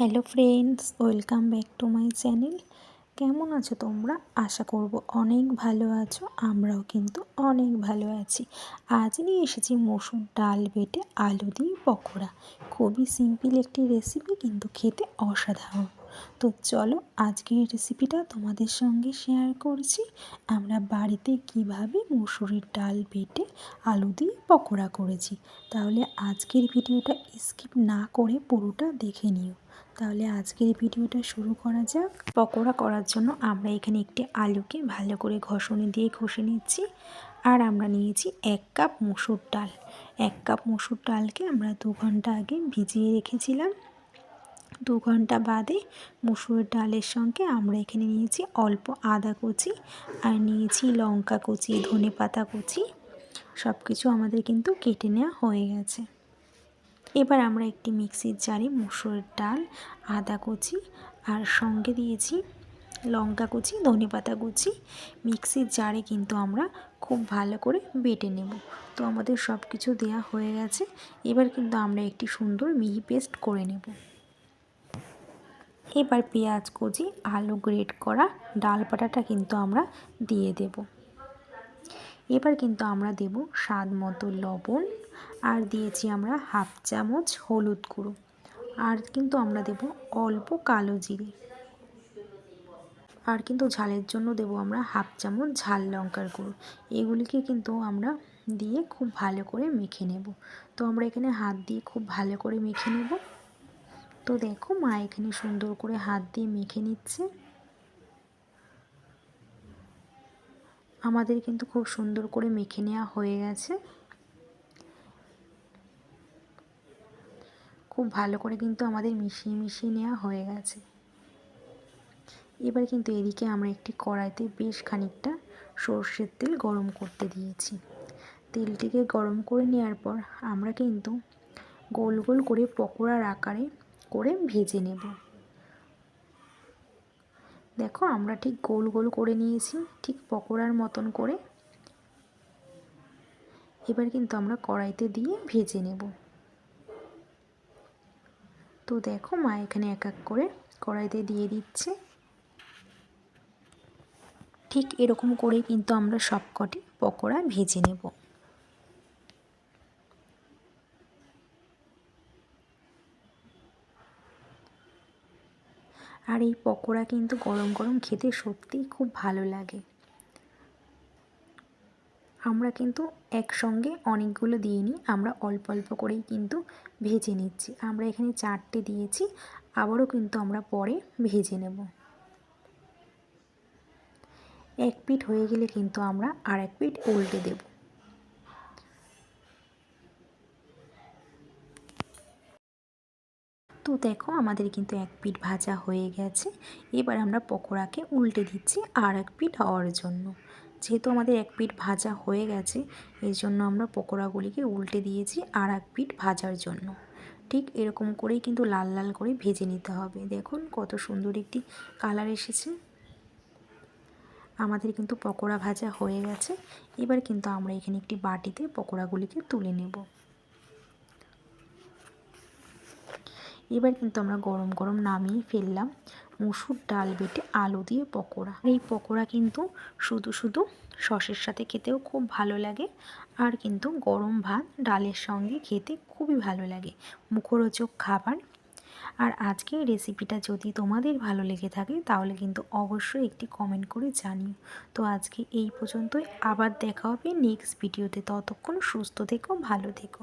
Hello friends, welcome back to my channel. কেমন আছো তোমরা? আশা করব অনেক ভালো আছো, আমরাও কিন্তু অনেক ভালো আছি। আজ নিয়ে এসেছি মসুর ডাল বেটে আলু দিয়ে পকোড়া। খুবই সিম্পল একটি রেসিপি কিন্তু খেতে অসাধারণ। তো চলো আজকের রেসিপিটা তোমাদের সঙ্গে শেয়ার করছি। আমরা বাড়িতে কীভাবে মুসুরির ডাল বেটে আলু দিয়ে পকোড়া করেছি। তাহলে আজকের ভিডিওটা স্কিপ না করে পুরোটা দেখে নিও। তাহলে আজকের ভিডিওটা শুরু করা যাক। পকোড়া করার জন্য আমরা এখানে একটি আলুকে ভালো করে ঘষণি দিয়ে ঘষে নিচ্ছি। আর আমরা নিয়েছি এক কাপ মুসুর ডাল। এক কাপ মুসুর ডালকে আমরা দু ঘণ্টা আগে ভিজিয়ে রেখেছিলাম। দু ঘণ্টা বাদে মুসুরের ডালের সঙ্গে আমরা এখানে নিয়েছি অল্প আদা কুচি আর নিয়েছি লঙ্কা কুচি ধনে পাতা কুচি। সব কিছু আমাদের কিন্তু কেটে নেওয়া হয়ে গেছে। এবার আমরা একটি মিক্সির জারে মুসুরের ডাল, আদা কুচি আর সঙ্গে দিয়েছি লঙ্কা কুচি, ধনে পাতা কুচি। মিক্সির জারে কিন্তু আমরা খুব ভালো করে বেটে নেব। তো আমাদের সব কিছু দেয়া হয়ে গেছে। এবার কিন্তু আমরা একটি সুন্দর মিহি পেস্ট করে নেব। এবার পেঁয়াজ কুচি, আলু গ্রেট করা ডাল পাটাটা কিন্তু আমরা দিয়ে দেব। এবার কিন্তু আমরা দেব স্বাদ মতো লবণ। আর দিয়েছি আমরা হাফ চামচ হলুদ গুঁড়ো। আর কিন্তু আমরা দেব অল্প কালো জিরে। আর কিন্তু ঝালের জন্য দেব আমরা হাফ চামচ ঝাল লঙ্কার গুঁড়ো। এগুলিকে কিন্তু আমরা দিয়ে খুব ভালো করে মেখে নেব। তো আমরা এখানে হাত দিয়ে খুব ভালো করে মেখে নেব। তো দেখো মা এখানে সুন্দর করে হাত দিয়ে মেখে নিচ্ছে। আমাদের কিন্তু খুব সুন্দর করে মেখে নেওয়া হয়ে গেছে। খুব ভালো করে কিন্তু আমাদের মিশিয়ে মিশিয়ে নেওয়া হয়ে গেছে। এবার কিন্তু এদিকে আমরা একটি কড়াইতে বেশ খানিকটা সর্ষের তেল গরম করতে দিয়েছি। তেলটিকে গরম করে নেওয়ার পর আমরা কিন্তু গোল গোল করে পকোড়ার আকারে করে ভেজে নেব। দেখো আমরা ঠিক গোল গোল করে নিয়েছি, ঠিক পকোড়ার মতন করে। এবার কিন্তু আমরা কড়াইতে দিয়ে ভেজে নেব। তো দেখো, মা এখানে এক এক করে কড়াইতে দিয়ে দিচ্ছে। ঠিক এরকম করেই কিন্তু আমরা সবকটি পকোড়া ভেজে নেব। আর এই পকোড়া কিন্তু গরম গরম খেতে সত্যিই খুব ভালো লাগে। আমরা কিন্তু একসঙ্গে অনেকগুলো দিয়ে নিই, আমরা অল্প অল্প করেই কিন্তু ভেজে নিচ্ছি। আমরা এখানে চারটে দিয়েছি, আবারও কিন্তু আমরা পরে ভেজে নেব। এক পিঠ হয়ে গেলে কিন্তু আমরা আর এক পিঠ উল্টে দেব। তো দেখো, আমাদের কিন্তু এক পিঠ ভাজা হয়ে গেছে। এবার আমরা পকোড়াকে উল্টে দিচ্ছি আর এক পিঠ হওয়ার জন্য। যেহেতু আমাদের এক পিঠ ভাজা হয়ে গেছে এই জন্য আমরা পকোড়াগুলিকে উল্টে দিয়েছি আর এক পিঠ ভাজার জন্য। ঠিক এরকম করেই কিন্তু লাল লাল করে ভেজে নিতে হবে। দেখুন কত সুন্দর একটি কালার এসেছে। আমাদের কিন্তু পকোড়া ভাজা হয়ে গেছে। এবার কিন্তু আমরা এখানে একটি বাটিতে পকোড়াগুলিকে তুলে নেব। এবার কিন্তু আমরা গরম গরম নামিয়ে ফেললাম। মুসুর ডাল বেটে আলু দিয়ে পকোড়া। এই পকোড়া কিন্তু শুধু শুধু সসের সাথে খেতেও খুব ভালো লাগে আর কিন্তু গরম ভাত ডালের সঙ্গে খেতে খুবই ভালো লাগে। মুখরোচক খাবার। আর আজকে রেসিপিটা যদি তোমাদের ভালো লেগে থাকে তাহলে কিন্তু অবশ্যই একটি কমেন্ট করে জানিও। তো আজকে এই পর্যন্তই। আবার দেখা হবে নেক্সট ভিডিওতে। ততক্ষণ সুস্থ থেকো, ভালো থেকো।